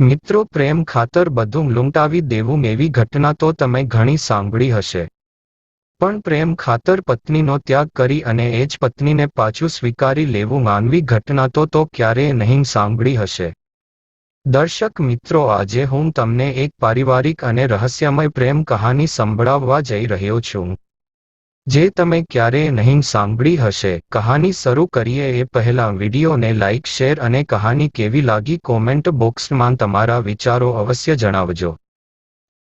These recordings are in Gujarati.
મિત્રો, પ્રેમ ખાતર બધું લૂંટાવી દેવું એવી ઘટના તો તમે ઘણી સાંભળી હશે. પણ પ્રેમ ખાતર પત્નીનો ત્યાગ કરી અને એ જ પત્નીને પાછું સ્વીકારી લેવું માનવી ઘટના તો તો ક્યારેય નહીં સાંભળી હશે. દર્શક મિત્રો, આજે હું તમને એક પારિવારિક અને રહસ્યમય પ્રેમ કહાની સંભળાવવા જઈ રહ્યો છું. જે તમે ક્યારેય નહીં સાંભળી હશે. કહાની શરૂ કરીએ એ પહેલા વિડીયોને લાઇક શેર અને કહાની કેવી લાગી કોમેન્ટ બોક્સમાં તમારા વિચારો અવશ્ય જણાવજો.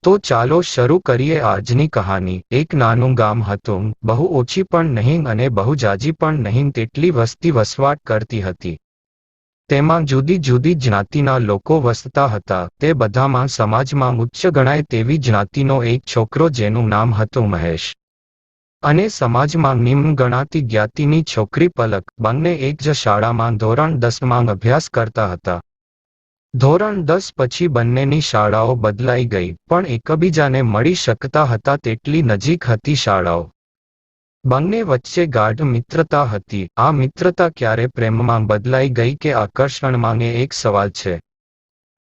તો ચાલો શરૂ કરીએ આજની કહાની. એક નાનું ગામ હતું. બહુ ઓછી પણ નહીં અને બહુ જાજી પણ નહીં તેટલી વસ્તી વસવાટ કરતી હતી. તેમાં જુદી જુદી જ્ઞાતિના લોકો વસતા હતા. તે બધામાં સમાજમાં ઉચ્ચ ગણાય તેવી જ્ઞાતિનો એક છોકરો જેનું નામ હતું મહેશ. અને સમાજમાં નિમ્ન ગણાતી જ્ઞાતિની છોકરી પલક બંને એક જ શાળામાં ધોરણ દસમાં અભ્યાસ કરતા હતા. ધોરણ દસ પછી બંનેની શાળાઓ બદલાઈ ગઈ, પણ એકબીજાને મળી શકતા હતા તેટલી નજીક હતી શાળાઓ. બંને વચ્ચે ગાઢ મિત્રતા હતી. આ મિત્રતા ક્યારે પ્રેમમાં બદલાઈ ગઈ કે આકર્ષણમાં એક સવાલ છે.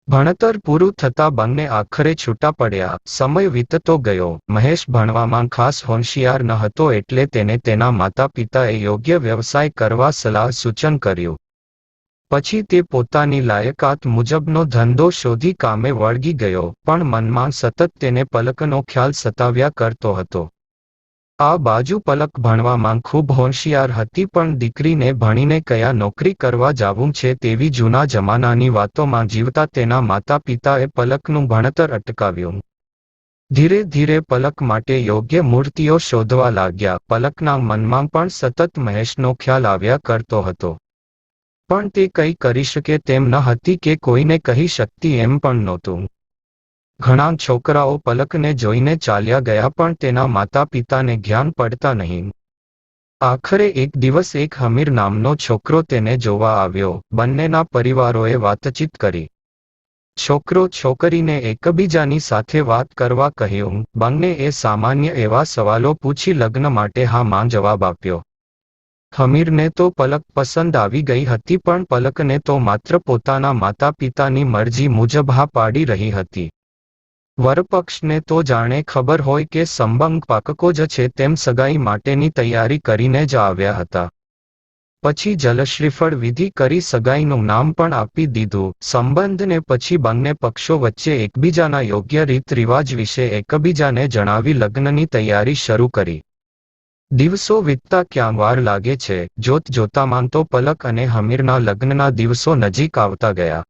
ભણતર પૂરું થતાં બંને આખરે છૂટા પડ્યા. સમય વીતતો ગયો. મહેશ ભણવામાં ખાસ હોશિયાર ન હતો એટલે તેને તેના માતા પિતાએ યોગ્ય વ્યવસાય કરવા સલાહ સૂચન કર્યું. પછી તે પોતાની લાયકાત મુજબનો ધંધો શોધી કામે વળગી ગયો, પણ મનમાં સતત તેને પલકનો ખ્યાલ સતાવ્યા કરતો હતો. આ બાજુ પલક ભણવામાં ખૂબ હોશિયાર હતી પણ દીકરીને ભણીને કયા નોકરી કરવા જાવું છે તેવી જૂના જમાનાની વાતોમાં જીવતા તેના માતા પિતાએ પલકનું ભણતર અટકાવ્યું. ધીરે ધીરે પલક માટે યોગ્ય મૂર્તિઓ શોધવા લાગ્યા. પલકના મનમાં પણ સતત મહેશનો ખ્યાલ આવ્યા કરતો હતો. પણ તે કંઈ કરી શકે તેમ ન હતી કે કોઈને કહી શકતી એમ પણ નહોતું. ઘણા છોકરાઓ પલકને જોઈને ચાલ્યા ગયા પણ તેના માતા પિતાને જ્ઞાન પડતા નહીં. આખરે એક દિવસ એક હમીર નામનો છોકરો તેને જોવા આવ્યો. બંનેના પરિવારોએ વાતચીત કરી. છોકરો છોકરીને એકબીજાની સાથે વાત કરવા કહ્યું. બંને એ સામાન્ય એવા સવાલો પૂછી લગ્ન માટે હા માં જવાબ આપ્યો. હમીરને તો પલક પસંદ આવી ગઈ હતી પણ પલકને તો માત્ર પોતાના માતા પિતાની મરજી મુજબ હા પાડી રહી હતી. વરપક્ષને તો જાણે ખબર હોય કે સંબંધ પાકકો જ છે તેમ સગાઈ માટેની તૈયારી કરીને જ આવ્યા હતા. પછી જલશ્રીફળ વિધિ કરી સગાઈનું નામ પણ આપી દીધું. સંબંધને પછી બંને પક્ષો વચ્ચે એકબીજાના યોગ્ય રીત રિવાજ વિશે એકબીજાને જણાવી લગ્નની તૈયારી શરૂ કરી. દિવસો વીતતા ક્યાં વાર લાગે છે જોત જોતામાં તો પલક અને હમીરના લગ્નના દિવસો નજીક આવતા ગયા.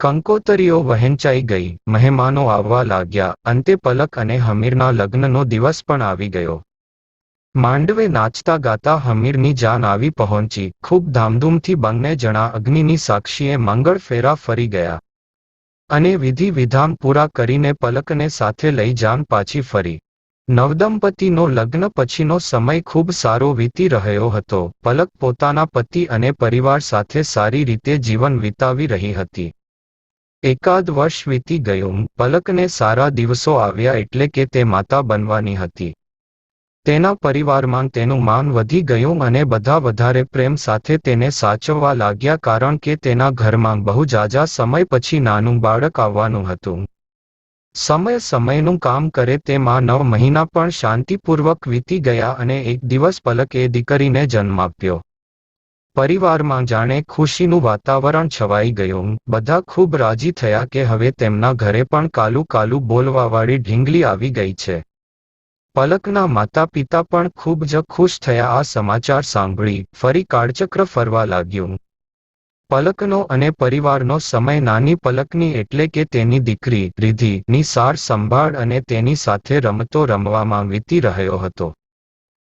કંકોતરીઓ વહેંચાઈ ગઈ, મહેમાનો આવવા લાગ્યા, અંતે પલક અને હમીરના લગ્નનો દિવસ પણ આવી ગયો. માંડવે નાચતા ગાતા હમીરની જાન આવી પહોંચી, ખૂબ ધામધૂમથી બંને જણા અગ્નિની સાક્ષીએ મંગળ ફેરા ફરી ગયા. અને વિધિ વિધાન પૂરા કરીને પલકને સાથે લઈ જાન પાછી ફરી. નવદંપતિનો લગ્ન પછીનો સમય ખૂબ સારો વીતી રહ્યો હતો, પલક પોતાના પતિ અને પરિવાર સાથે સારી રીતે જીવન વિતાવી રહી હતી. એકાદ વર્ષ વીતી ગયું. પલકને સારા દિવસો આવ્યા એટલે કે તે માતા બનવાની હતી. તેના પરિવારમાં તેનું માન વધી ગયું અને બધા વધારે પ્રેમ સાથે તેને સાચવવા લાગ્યા કારણ કે તેના ઘરમાં બહુ જાજા સમય પછી નાનું બાળક આવવાનું હતું. સમય સમયનું કામ કરે તેમાં નવ મહિના પણ શાંતિપૂર્વક વીતી ગયા અને એક દિવસ પલકે દીકરીને જન્મ આપ્યો. પરિવારમાં જાણે ખુશીનું વાતાવરણ છવાઈ ગયું. બધા ખૂબ રાજી થયા કે હવે તેમના ઘરે પણ કાલું કાલું બોલવાવાળી ઢીંગલી આવી ગઈ છે. પલકના માતા પિતા પણ ખૂબ જ ખુશ થયા આ સમાચાર સાંભળી. ફરી કાળચક્ર ફરવા લાગ્યું. પલકનો અને પરિવારનો સમય નાની પલકની એટલે કે તેની દીકરી રિધિની સાર સંભાળ અને તેની સાથે રમતો રમવામાં વીતી રહ્યો હતો.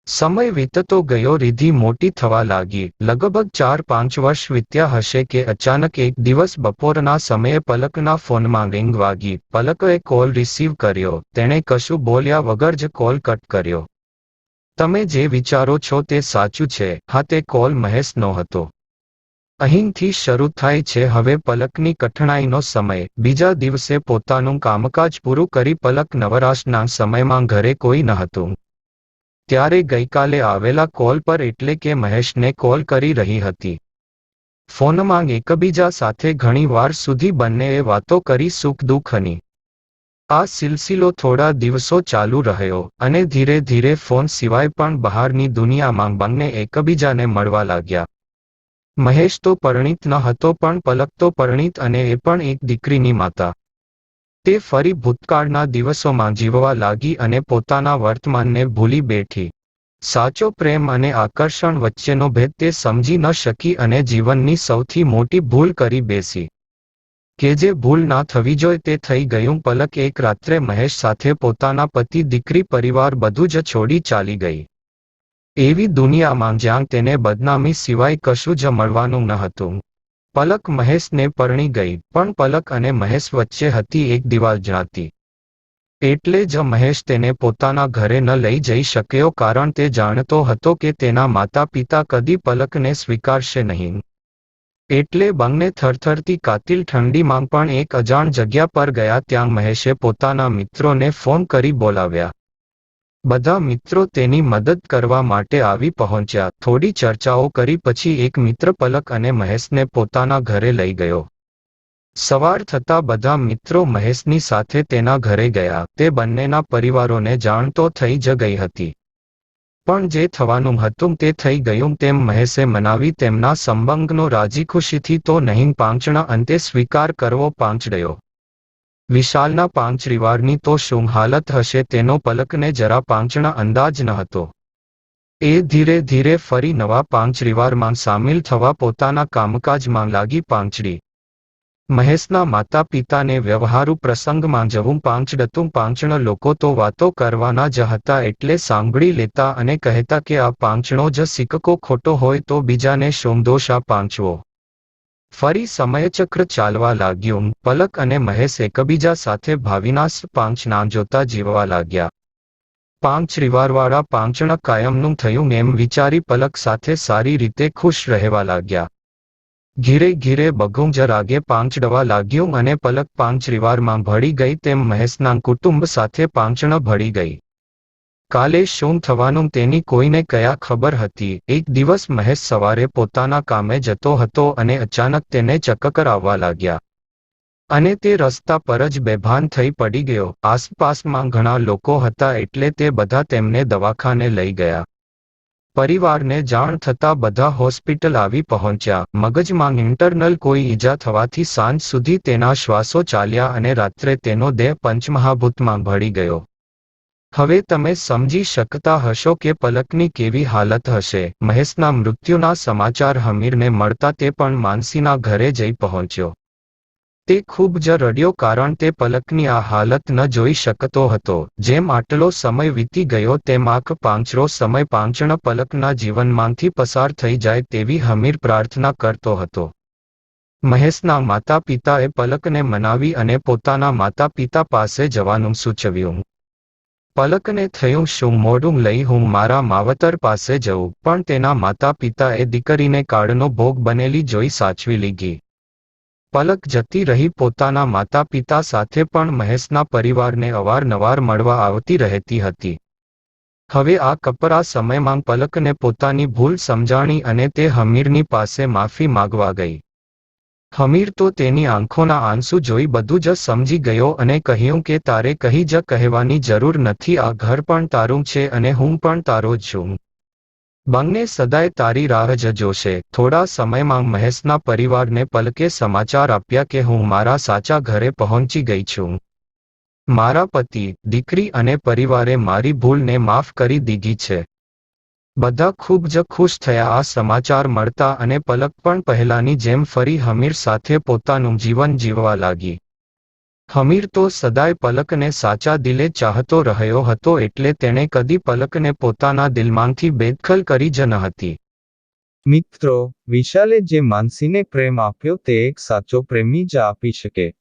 સમય વીતતો ગયો રિધિ મોટી થવા લાગી. લગભગ ચાર પાંચ વર્ષ વીત્યા હશે કે અચાનક એક દિવસ બપોરના સમયે પલકના ફોનમાં રિંગ વાગી. પલકોએ કોલ રિસીવ કર્યો. તેણે કશું બોલ્યા વગર જ કોલ કટ કર્યો. તમે જે વિચારો છો તે સાચું છે. હા તે કોલ મહેશનો હતો. અહીંથી શરૂ થાય છે હવે પલકની કઠણાઈનો સમય. બીજા દિવસે પોતાનું કામકાજ પૂરું કરી પલક નવરાશના સમયમાં ઘરે કોઈ ન હતું. ત્યારે ગઈકાલે આવેલા કોલ પર એટલે કે મહેશને કોલ કરી રહી હતી. ફોનમાં એકબીજા સાથે ઘણી વાર સુધી બંનેએ વાતો કરી સુખ દુઃખની. આ સિલસિલો થોડા દિવસો ચાલુ રહ્યો અને ધીરે ધીરે ફોન સિવાય પણ બહારની દુનિયામાં બંને એકબીજાને મળવા લાગ્યા. મહેશ તો પરિણીત ન હતો પણ પલક તો પરિણીત અને એ પણ એક દીકરીની માતા. તે ફરી ભૂતકાળના દિવસોમાં જીવવા લાગી અને પોતાના વર્તમાનને ભૂલી બેઠી. સાચો પ્રેમ અને આકર્ષણ વચ્ચેનો ભેદ તે સમજી ન શકી અને જીવનની સૌથી મોટી ભૂલ કરી બેસી. કે જે ભૂલ ના થવી જોઈએ તે થઈ ગયું પલક એક રાત્રે મહેશ સાથે પોતાના પતિ, દીકરી, પરિવાર બધું જ છોડી ચાલી ગઈ. એવી દુનિયામાં જ્યાં તેને બદનામી સિવાય કશું જ મળવાનું ન હતું. પલક મહેશને પરણી ગઈ, પણ પલક અને મહેશ વચ્ચે હતી એક દિવાલ જ્ઞાતી એટલે જ મહેશ તેને પોતાના ઘરે ન લઈ જઈ શક્યો કારણ તે જાણતો હતો કે તેના માતા પિતા કદી પલકને સ્વીકારશે નહીં. એટલે બંને થરથરતી કાતિલ ઠંડીમાં પણ એક અજાણ જગ્યા પર ગયા ત્યાં મહેશે પોતાના મિત્રોને ફોન કરી બોલાવ્યા. બધા મિત્રો તેની મદદ કરવા માટે આવી પહોંચ્યા. થોડી ચર્ચાઓ કરી પછી એક મિત્ર પલક અને મહેશને પોતાના ઘરે લઈ ગયો. સવાર થતા બધા મિત્રો મહેશની સાથે તેના ઘરે ગયા. તે બંનેના પરિવારોને જાણ તો થઈ જ ગઈ હતી. પણ જે થવાનું હતું તે થઈ ગયું તેમ મહેશે મનાવી તેમના સંબંધનો રાજી ખુશીથી તો નહીં, પાંચણા અંતે સ્વીકાર કરવો પાંચડ્યો. વિશાલના પાંચરીવારની તો શું હાલત હશે તેનો પલકને જરા પાંચણા અંદાજ ન હતો. એ ધીરે ધીરે ફરી નવા પાંચરીવારમાં સામેલ થવા પોતાના કામકાજમાં લાગી પાંચડી. મહેશના માતા પિતાને વ્યવહારુ પ્રસંગમાં જવું પાંચડતું પાંચણ લોકો તો વાતો કરવાના જ હતા એટલે સાંભળી લેતા અને કહેતા કે આ પાંચણો જ સિક્કો ખોટો હોય તો બીજાને શોમદોષ આ પાંચવો. ફરી સમયચક્ર ચાલવા લાગ્યું. પલક અને મહેશ એકબીજા સાથે ભાવિનાશ પાંચ ના જોતા જીવવા લાગ્યા. પાંચ રિવારવાળા પાંચણ કાયમનું થયું એમ વિચારી પલક સાથે સારી રીતે ખુશ રહેવા લાગ્યા. ઘીરે ઘીરે બગુંજ રાગે પાંચડવા લાગ્યું અને પલક પાંચ રિવારમાં ભળી ગઈ તેમ મહેશના કુટુંબ સાથે પાંચણ ભળી ગઈ. કાલે શું થવાનું તેની કોઈને કયા ખબર હતી. એક દિવસ મહેશ સવારે પોતાના કામે જતો હતો અને અચાનક તેને ચક્કર આવવા લાગ્યા. અને તે રસ્તા પર જ બેભાન થઈ પડી ગયો. આસપાસમાં ઘણા લોકો હતા એટલે તે બધા તેમને દવાખાને લઈ ગયા. પરિવારને જાણ થતાં બધા હોસ્પિટલ આવી પહોંચ્યા. મગજમાં ઇન્ટરનલ કોઈ ઈજા થવાથી સાંજ સુધી તેના શ્વાસો ચાલ્યા અને રાત્રે તેનો દેહ પંચમહાભૂતમાં ભળી ગયો. હવે તમે સમજી શકતા હશો કે પલકની કેવી હાલત હશે. મહેશના મૃત્યુના સમાચાર હમીરને મળતા તે પણ માનસીના ઘરે જઈ પહોંચ્યો. તે ખૂબ જ રડ્યો કારણ તે પલકની આ હાલત ન જોઈ શકતો હતો. જેમ આટલો સમય વીતી ગયો તેમ આંખ પાંચરો સમય પાંચણ પલકના જીવનમાંથી પસાર થઈ જાય તેવી હમીર પ્રાર્થના કરતો હતો. મહેશના માતા પિતાએ પલકને મનાવી અને પોતાના માતા પિતા પાસે જવાનું સૂચવ્યું. પલકને થયું શું મોડું લઈ હું મારા માવતર પાસે જઉં, પણ તેના માતા પિતાએ દીકરીને કાળનો ભોગ બનેલી જોઈ સાચવી લીધી. પલક જતી રહી પોતાના માતા પિતા સાથે પણ મહેશના પરિવારને અવારનવાર મળવા આવતી રહેતી હતી. હવે આ કપરા સમયમાં પલકને પોતાની ભૂલ સમજાણી અને તે હમીરની પાસે માફી માગવા ગઈ. હમીર તો તેની આંખોના આંસુ જોઈ બધું જ સમજી ગયો અને કહ્યું કે તારે કહી જ કહેવાની જરૂર નથી, આ ઘર પણ તારું છે અને હું પણ તારો જ છું. બંને સદાય તારી રાહ જ જોશે. થોડા સમયમાં મહેશના પરિવારને પલકે સમાચાર આપ્યા કે હું મારા સાચા ઘરે પહોંચી ગઈ છું. મારા પતિ, દીકરી અને પરિવારે મારી ભૂલને માફ કરી દીધી છે. બધા ખૂબ જ ખુશ થયા. આ સમાચાર મળતા અને પલક પણ પહેલાની જેમ ફરી હમીર સાથે પોતાનું જીવન જીવવા લાગી. હમીર તો સદાય પલકને સાચા દિલે ચાહતો રહ્યો હતો એટલે તેણે કદી પલકને પોતાના દિલમાંથી બેદખલ કરી જ ન હતી. મિત્રો, વિશાલે જે માનસીને પ્રેમ આપ્યો તે એક સાચો પ્રેમી જ આપી શકે.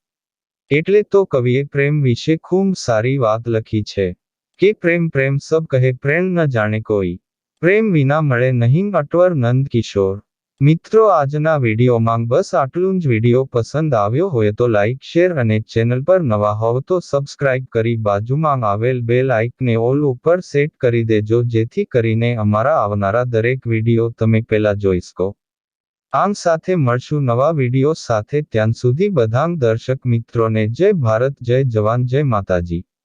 એટલે તો કવિએ પ્રેમ વિશે ખૂબ સારી વાત લખી છે. કે પ્રેમ પ્રેમ સબ કહે, પ્રેમ ન જાણે કોઈ. પ્રેમ વિના મળે નહીં, અટવર નંદ કિશોર. મિત્રો, આજના વિડીયોમાં બસ આટલું જ વીડિયો પસંદ આવ્યો હોય તો લાઇક શેર અને ચેનલ પર નવા હોવ તો સબસ્ક્રાઇબ કરી બાજુમાં આવેલ બેલ આઇકને ઓલ ઉપર સેટ કરી દેજો, જેથી કરીને અમારા આવનારા દરેક વીડિયો તમે પહેલા જોઈ શકો. આમ સાથે મળશું નવા વીડિયો સાથે. ત્યાં સુધી બધા દર્શક મિત્રોને જય ભારત, જય જવાન, જય માતાજી.